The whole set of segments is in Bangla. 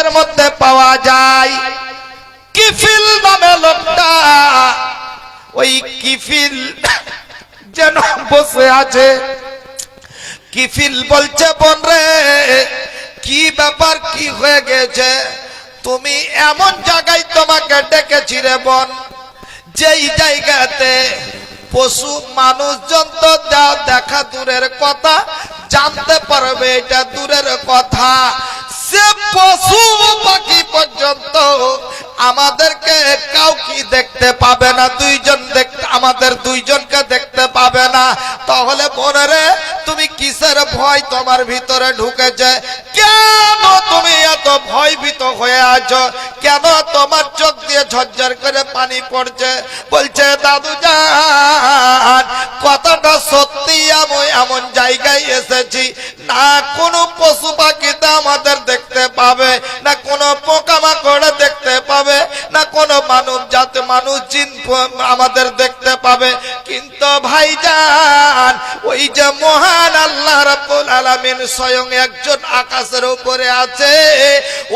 মঞ্চের মধ্যে পাওয়া যায়। কিফিল নামে লোকটা, ওই কিফিল যেন বসে আছে। কিফিল বলছে বোন রে কি ব্যাপার, কি হয়ে গেছে? তুমি এমন জায়গায় তোমাকে ডেকেছি রে বোন, যেই জায়গাতে পশু মানুষজন তো দেখা দূরের কথা, জানতে পারবে এটা দূরের কথা। সে পশু পাখি পর্যন্ত আমাদেরকে কাউকে দেখতে পাবে না, দুইজন দেখতে আমাদের দুইজনকে দেখতে পাবে না। তাহলে মনে রে, তুমি কিসের ভয় তোমার ভিতরে ঢুকেছে? কেন তুমি এত ভয়ভীত হয়ে আছো? কেন তোমার চোখ দিয়ে ঝরঝর করে পানি পড়ছে? বলছে, দাদু যান কথাটা সত্যি, আমি এমন জায়গায় এসেছি। না কোনো পশু পাখিতে মানব জাতি মানুষ জিন আমাদের দেখতে পাবে। কিন্তু ভাইজান, ওই যে মহান আল্লাহ রাব্বুল আলামিন স্বয়ং একজন আকাশের উপরে আছে।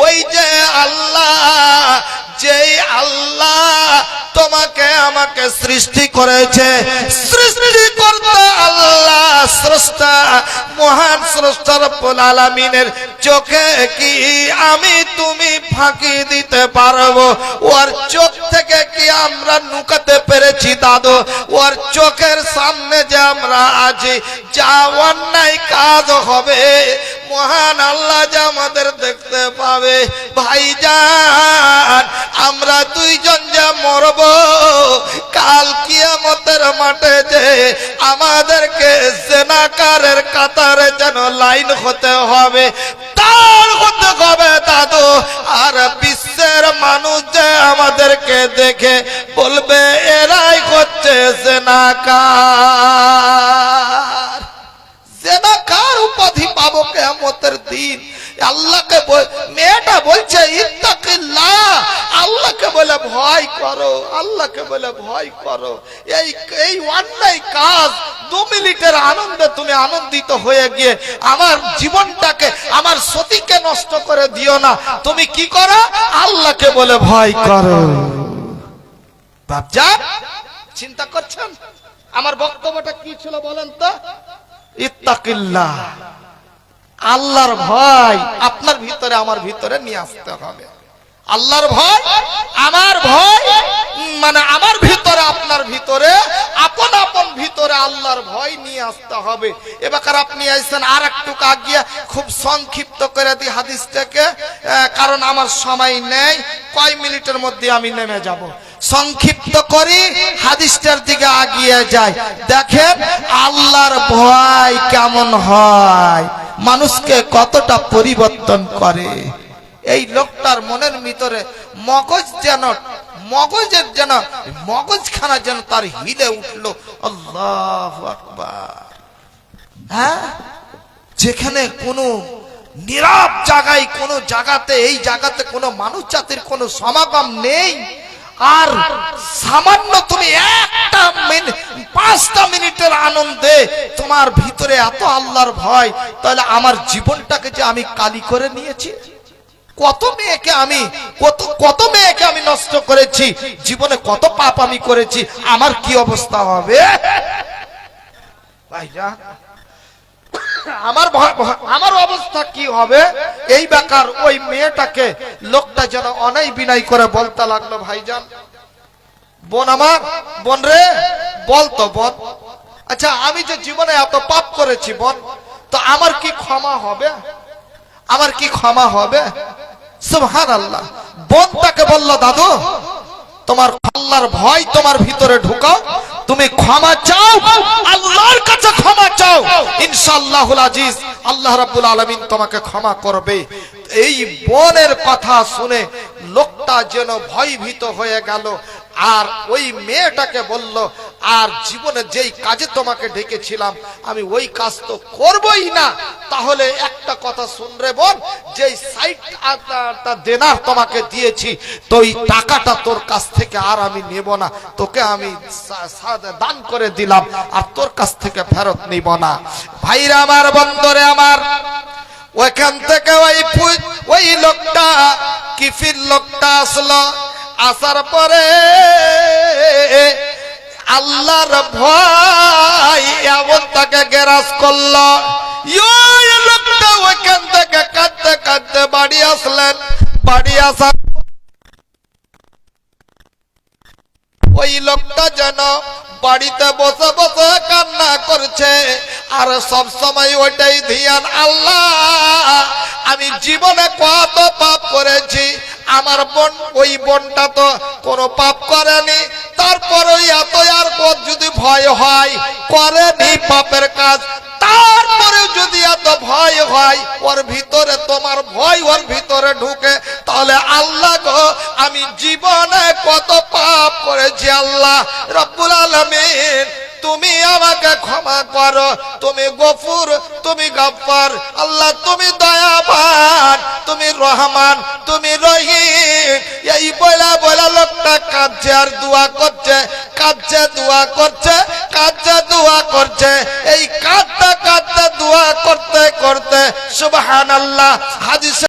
ওই যে আল্লাহ, যেই আল্লাহ তোমাকে আমাকে সৃষ্টি করেছে। সৃষ্টি করতে আল্লাহ, স্রষ্টা মহান স্রষ্টা রব্বুল আলামিনের চোখে কি আমি তুমি ফাঁকি দিতে পারব? ওর চোখ থেকে কি আমরা নুকাতে পেরেছি দাদু? ওর চোখের সামনে যে আমরা আছি, যা অন্যায় কাজ হবে মহান আল্লাহ যে আমাদের দেখতে পাবে। ভাইজান, আমরা দুইজন যে মরব, কাল কিয়ামতের মাঠে যে আমাদেরকে সেনাকারের কাতারে যেন লাইন হতে হবে, তার হতে হবে দাদু। আর বিশ্বের মানুষ যে আমাদেরকে দেখে বলবে, এরাই হচ্ছে সেনাকার দিন। আল্লাহকে মেয়েটা বলছে আল্লাহকে বলে, ভয় করো, আল্লাহকে বলে, ভয় করো। এই এই অন্যায় কাজ দু মিনিটের আনন্দে তুমি আনন্দিত হয়ে গিয়ে আমার জীবনটাকে, আমার সতীকে নষ্ট করে দিও না। তুমি কি করো? আল্লাহকে বলে, ভয় করো। বাপজা চিন্তা করছেন? আমার বক্তব্যটা কি ছিল বলেন তো? ইত্তাকিল্লাহ। আল্লাহর ভয় আপনার ভিতরে, আমার ভিতরে নিয়ে আসতে হবে। আল্লাহর ভয়, আমার ভয় মানে আমার ভিতরে, আপনার ভিতরে, আপন আপন ভিতরে আল্লাহর ভয় নিয়ে আসতে হবে। এবার আপনি আইসেন আর একটু খুব সংক্ষিপ্ত করে দিই হাদিসটাকে কারণ আমার সময় নেই, কয় মিনিটের মধ্যে আমি নেমে যাব। সংক্ষিপ্ত করি, হাদিসটার দিকে আগিয়ে যাই। দেখেন, আল্লাহর ভয় কেমন হয়। মানুষকে কতটা পরিবর্তন করে? এই লোকটার মনের ভিতরে মগজ যেন, মগজের যেন, মগজখানা যেন তার হিলে উঠল। আল্লাহ আকবার। হ্যাঁ? যেখানে কোনো নীরব জায়গায়, কোনো জায়গাতে, এই জায়গাতে কোনো মানুষ জাতির কোনো সমাগম নেই। আর সামান্য তুমি একটা মিনিট পাঁচটা মিনিটের আনন্দে তোমার ভিতরে এত আল্লাহর ভয়, তাহলে আমার জীবনটাকে যে আমি কালি করে নিয়েছি? কত মেয়েকে আমি, কত কত মেয়েকে আমি নষ্ট করেছি? জীবনে কত পাপ আমি করেছি? আমার কি অবস্থা হবে? ভাইরা আমার আমার অবস্থা কি হবে? এই বেকার ওই মেয়েটাকে লোকটা যেন অনাই বিনাই করে বলতে লাগল, ভাইজান, বোন আমার, বোন রে বলতো বোন। আচ্ছা আমি যে জীবনে এত পাপ করেছি বোন, তো আমার কি ক্ষমা হবে? আমার কি ক্ষমা হবে? সুবহান আল্লাহ বোন তাকে বলল, দাদু, তোমার আল্লাহর ভয় তোমার ভিতরে ঢুকাও। তুমি ক্ষমা ইনশাআল্লাহুল আজিজ, আল্লাহ রাব্বুল আলামিন তোমাকে ক্ষমা করবে। এই বোনের কথা শুনে লোকটা যেন ভয়ভীত হয়ে গেল, আর ওই মেয়েটাকে বলল, আর জীবনে যেই কাজে তোমাকে ডেকেছিলাম, আমি ওই কাজ তো করবই না। তাহলে একটা কথা শুনরে বোন, যেই সাইটটা দেনার তোমাকে দিয়েছি, তো ওই টাকাটা তোর কাছ থেকে আর আমি নেব না। তোকে আমি দান করে দিলাম, আর তোর কাছ থেকে ফেরত নিব না। ভাইরা আমার বন্দরে আমার, ওইখান থেকে ওই ওই লোকটা, কিফির লোকটা আসলো। আসার পরে আল্লাহর ভয় এমন তাকে গেরাজ করল। লোকটা ওইখান থেকে কাঁদতে কাঁদতে বাড়ি আসলেন। বাড়ি আসার ওই লোকটা যেন বাড়িতে বসে বসে কান্না করছে। আর সব সময় ওইটাই ধ্যান, আল্লাহ, আমি জীবনে কত পাপ করেছি। আমার বোন, ওই বোনটা তো কোনো পাপ করেনি। তারপর ওই এত আর ওর যদি ভয় হয়, করেনি পাপের কাজ। তারপরে যদি এত ভয় হয়, ওর ভিতরে তোমার ভয় ওর ভিতরে ঢুকে, তাহলে আল্লাহ গো, আমি জীবনে কত পাপ করেছি, আল্লাহ। আলামিন, তুমি আমাকে ক্ষমা করো, তুমি গফুর, তুমি গফফার, আল্লাহ তুমি দয়াবান, তুমি রহমান, তুমি রহিম। এই বলা বলা লোকটা কাঁদছে আর দোয়া করছে, কাঁদছে, দোয়া করছে, কাঁদছে, দোয়া করছে। এই কাঁদতে কাঁদতে, দোয়া করতে করতে, সুবহানাল্লাহ, হাদিসে